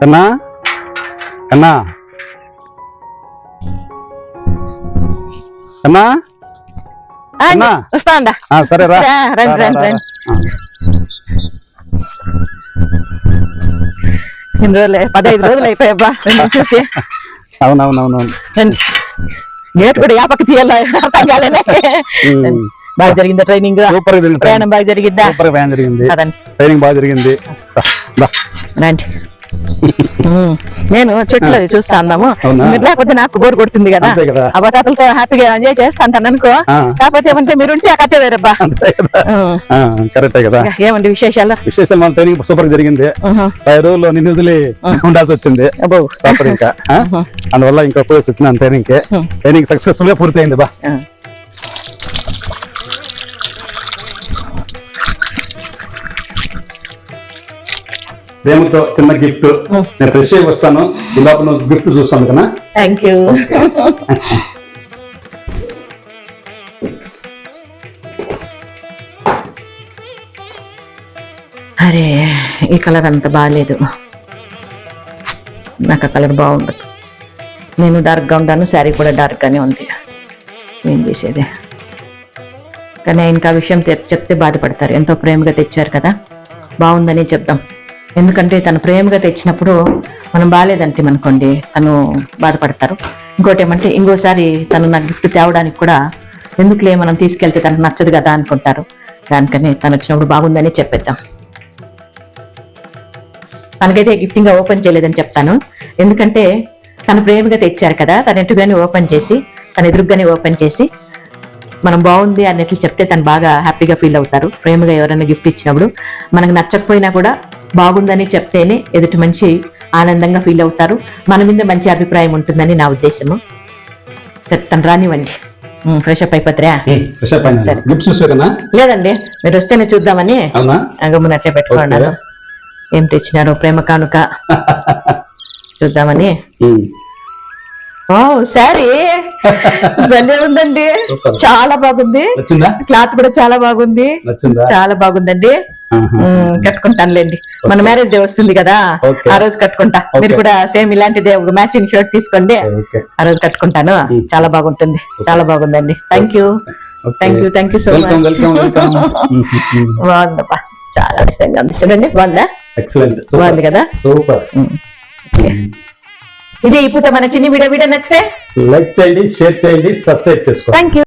కన్నా? కన్నా? కన్నా? ఆ, అన్నా. వస్తా ఆ, సరే రా. రండి, రండి. రండి. ఎన్ని రోజులు పదహైదు రోజులు అయిపోయాబ్బా చూసి. అవునవునవునవును. రండి. గేట్ కూడా యాపక్క తీయాలి? అర్థం కాలేనే. బాగా జరిగిందా ట్రైనింగ్? సూపర్ ప్రయాణం బాగా జరిగిందా? సూపర్గా ప్రయాణం జరిగింది. పదండి ట్రైనింగ్ బాగా జరిగింది. రండి. నేను చెట్లు చూస్తా? మీరు లేకపోతే నాకు బోర్ కొడుతుంది కదా. ఆ హ్యాపీగా ఎంజాయ్ చేస్తా అంటాను అనుకో. కాకపోతే ఏమంటే మీరు ఉంటే కథ వేరబ్బా. కరెక్టే కదా. ఏమండి విశేషాలు? విశేషం మన ట్రైనింగ్ సూపర్ జరిగింది. పది రోజుల్లో నిన్ను వదిలి ఉండాల్సి వచ్చింది. అబ్బో. సూపర్ ఇంకా? అందువల్ల ఇంకా పోయేసి వచ్చిన ట్రైనింగ్కి. ట్రైనింగ్ సక్సెస్ఫుల్గా పూర్తయింది బా. ప్రేమతో చిన్న గిఫ్ట్ నేను ఫ్రెష్ అయ్యి వస్తాను. ఈ లోపల నువ్వు గిఫ్ట్ చూస్తాను కదా? థ్యాంక్ యూ అరే ఈ కలర్ అంత బాగాలేదు నాకు ఆ కలర్ బాగుండదు. నేను డార్క్గా ఉంటాను శారీ కూడా డార్క్గానే ఉంది. ఏం చేసేది? కానీ ఆయనకి ఆ విషయం చెప్తే బాధపడతారు. ఎంతో ప్రేమగా తెచ్చారు కదా? బాగుందని చెప్దాం. ఎందుకంటే తను ప్రేమగా తెచ్చినప్పుడు మనం బాగాలేదంటే అనుకోండి తను బాధపడతారు. ఇంకోటి ఏమంటే ఇంకోసారి తను నాకు గిఫ్ట్ తేవడానికి కూడా ఎందుకులే మనం తీసుకెళ్తే తనకు నచ్చదు కదా అనుకుంటారు. దానికని తను వచ్చినప్పుడు బాగుందని చెప్పేద్దాం. తనకైతే గిఫ్టింగ్ ఓపెన్ చేయలేదని చెప్తాను. ఎందుకంటే తను ప్రేమగా తెచ్చారు కదా తన ఎటుగానే ఓపెన్ చేసి తన ఎదురుగానే ఓపెన్ చేసి మనం బాగుంది అన్నట్లు చెప్తే తను బాగా హ్యాపీగా ఫీల్ అవుతారు. ప్రేమగా ఎవరైనా గిఫ్ట్ ఇచ్చినప్పుడు మనకు నచ్చకపోయినా కూడా బాగుందని చెప్తేనే ఎదుటి మనిషి ఆనందంగా ఫీల్ అవుతారు. మన మీద మంచి అభిప్రాయం ఉంటుందని నా ఉద్దేశము. సరే, తను రానివ్వండి. ఫ్రెష్ అప్ అయిపోతారా? లేదండి మీరు వస్తేనే చూద్దామని గమ్మునట్లే పెట్టుకున్నాను. ఏం తెచ్చినారు ప్రేమ కానుక. చూద్దామని. ఓ సారీ భలే ఉందండి. చాలా బాగుంది. క్లాత్ కూడా చాలా బాగుంది. చాలా బాగుందండి. కట్టుకుంటానులేండి. మన మ్యారేజ్ డే వస్తుంది కదా. ఆ రోజు కట్టుకుంటా. మీరు. కూడా సేమ్ ఇలాంటిదే ఒక మ్యాచింగ్ షర్ట్ తీసుకోండి. ఆ రోజు కట్టుకుంటాను. చాలా బాగుంటుంది. చాలా బాగుందండి. Thank you. Thank you thank you so much బాగుందప్పా చాలా ఇష్టంగా ఉంది. చూడండి బాగుందా? బాగుంది కదా? సూపర్ ఇదే ఇప్పుడు మన చిన్ని వీడియో. వీడియో నచ్చితే లైక్ చేయండి షేర్ చేయండి సబ్స్క్రైబ్ చేసుకోండి. Thank you